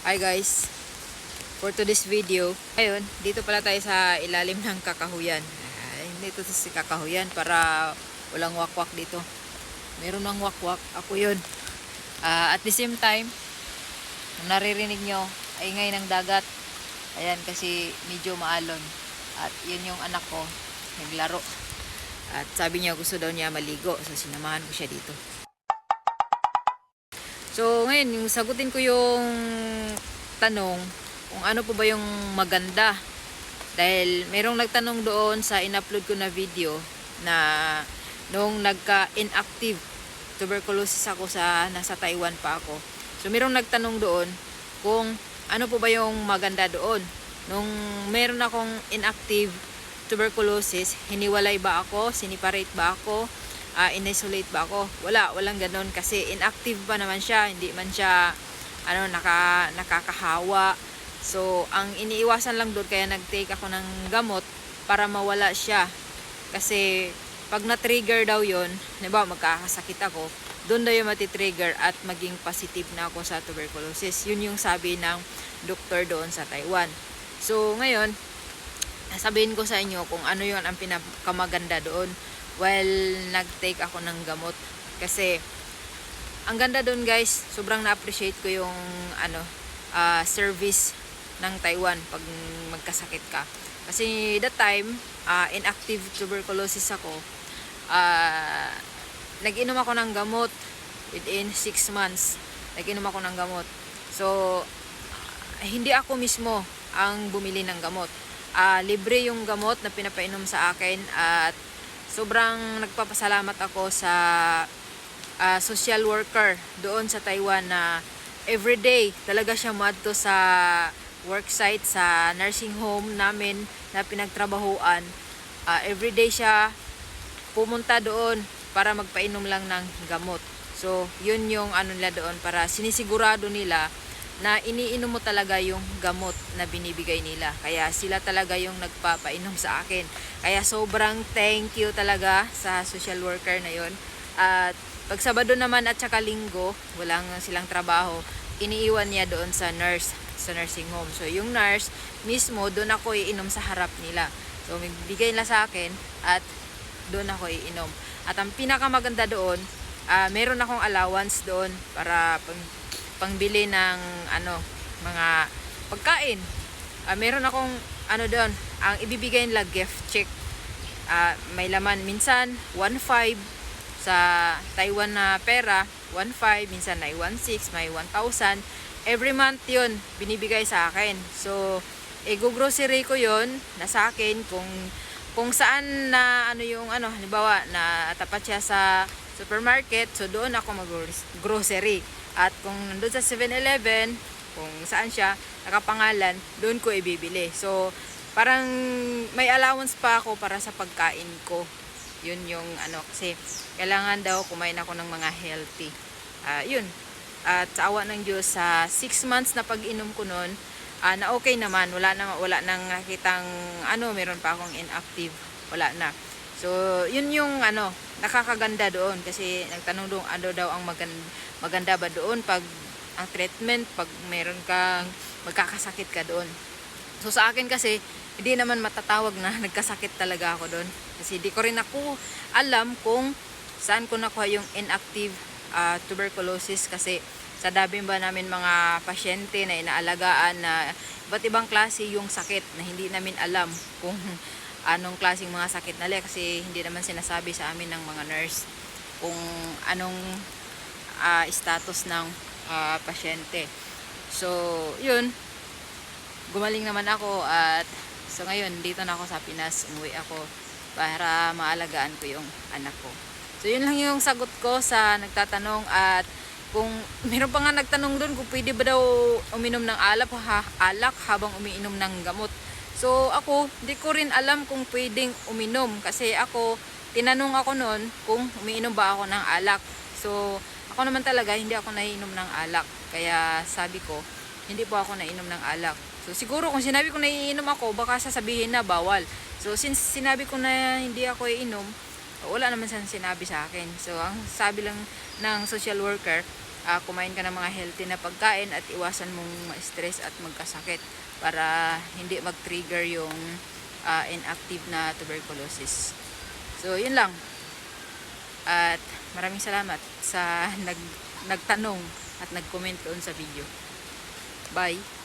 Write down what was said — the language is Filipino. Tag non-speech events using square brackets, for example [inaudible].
Hi guys, for today's video, ayun, dito pala tayo sa ilalim ng kakahuyan. Ay, dito sa kakahuyan para walang wakwak dito. Meron ng wakwak, ako yun. Ah, at the same time, naririnig nyo, ay ngayon ng dagat. Ayan, kasi medyo maalon. At yun yung anak ko, naglaro. At sabi niya gusto daw niya maligo, so sinamahan ko siya dito. So, ngayon, yung sagutin ko yung tanong kung ano po ba yung maganda. Dahil merong nagtanong doon sa in-upload ko na video na nung nagka-inactive tuberculosis ako sa nasa Taiwan pa ako. So, merong nagtanong doon kung ano po ba yung maganda doon. Nung meron akong inactive tuberculosis, hiniwalay ba ako, siniparate ba ako, uh, in-isolate ba ako? Wala, walang ganun kasi inactive pa naman siya, hindi man siya ano naka nakakahawa. So, ang iniiwasan lang doon kaya nag-take ako ng gamot para mawala siya. Kasi pag na-trigger daw 'yon, 'di ba, magkakasakit ako, doon daw yung matitrigger at maging positive na ako sa tuberculosis. Yun yung sabi ng doktor doon sa Taiwan. So, ngayon, sabihin ko sa inyo kung ano yun ang pinakamaganda doon well, nag-take ako ng gamot. Kasi, ang ganda doon guys, sobrang na-appreciate ko yung ano, ah, service ng Taiwan pag magkasakit ka. Kasi that time, ah, inactive tuberculosis ako. ah, nag-inom ako ng gamot within 6 months. Nag-inom ako ng gamot. So, hindi ako mismo ang bumili ng gamot. Ah, libre yung gamot na pinapainom sa akin at sobrang nagpapasalamat ako sa ah, social worker doon sa Taiwan na everyday talaga siya madto sa worksite sa nursing home namin na pinagtrabahuan. Ah, everyday siya pumunta doon para magpainom lang ng gamot. So, yun yung ano nila doon para sinisigurado nila na iniinom mo talaga yung gamot na binibigay nila. Kaya sila talaga yung nagpapainom sa akin. Kaya sobrang thank you talaga sa social worker na yon. At pag Sabado naman at saka Linggo, walang silang trabaho, iniiwan niya doon sa nurse, sa nursing home. So yung nurse mismo, doon ako iinom sa harap nila. So bigay nila sa akin at doon ako iinom. At ang pinakamaganda doon, ah, meron akong allowance doon para pang, pangbili ng ano, mga pagkain. Ah, meron akong ano doon, ang ibibigay nila gift check. Ah, may laman minsan 1.5 sa Taiwan na pera, 1.5, minsan ay 1.6, may 1,000. Every month 'yun binibigay sa akin. So, ego-grocery ko 'yon na sa akin kung kung saan na ano yung ano halimbawa na tapat siya sa supermarket so doon ako mag-grocery at kung nandun sa 7-Eleven kung saan siya nakapangalan doon ko ibibili. So parang may allowance pa ako para sa pagkain ko. Yun yung ano kasi kailangan daw kumain ako ng mga healthy. Ah, yun. At sa awa ng Diyos sa 6 months na pag-inom ko noon ah, na okay naman. Wala na wala nang nakitang ano meron pa akong inactive. Wala na. So yun yung ano nakakaganda doon kasi nagtanong doon ano daw ang maganda, maganda ba doon pag ang treatment pag meron kang magkakasakit ka doon. So sa akin kasi hindi naman matatawag na [laughs] nagkasakit talaga ako doon. Kasi di ko rin ako alam kung saan ko nakuha yung inactive ah, tuberculosis. Kasi sa dami ba namin mga pasyente na inaalagaan na iba't ibang klase yung sakit na hindi namin alam kung anong klaseng mga sakit nila kasi hindi naman sinasabi sa amin ng mga nurse kung anong ah, status ng ah, pasyente. So, yun. Gumaling naman ako at so ngayon dito na ako sa Pinas. Umuwi ako para maalagaan ko yung anak ko. So, yun lang yung sagot ko sa nagtatanong at kung meron pa nga nagtanong doon kung pwede ba daw uminom ng alak, ha, alak habang umiinom ng gamot. So ako, di ko rin alam kung pwedeng uminom kasi ako, tinanong ako noon kung umiinom ba ako ng alak. So ako naman talaga, hindi ako naiinom ng alak. Kaya sabi ko, hindi po ako nainom ng alak. So siguro kung sinabi ko naiinom ako, baka sasabihin na bawal. So since sinabi ko na hindi ako iinom, wala naman siyang sinabi sa akin. So, ang sabi lang ng social worker, ah, kumain ka ng mga healthy na pagkain at iwasan mong ma-stress at magkasakit para hindi mag-trigger yung ah, inactive na tuberculosis. So, yun lang. At maraming salamat sa [laughs] nag, nagtanong at nag-comment doon sa video. Bye!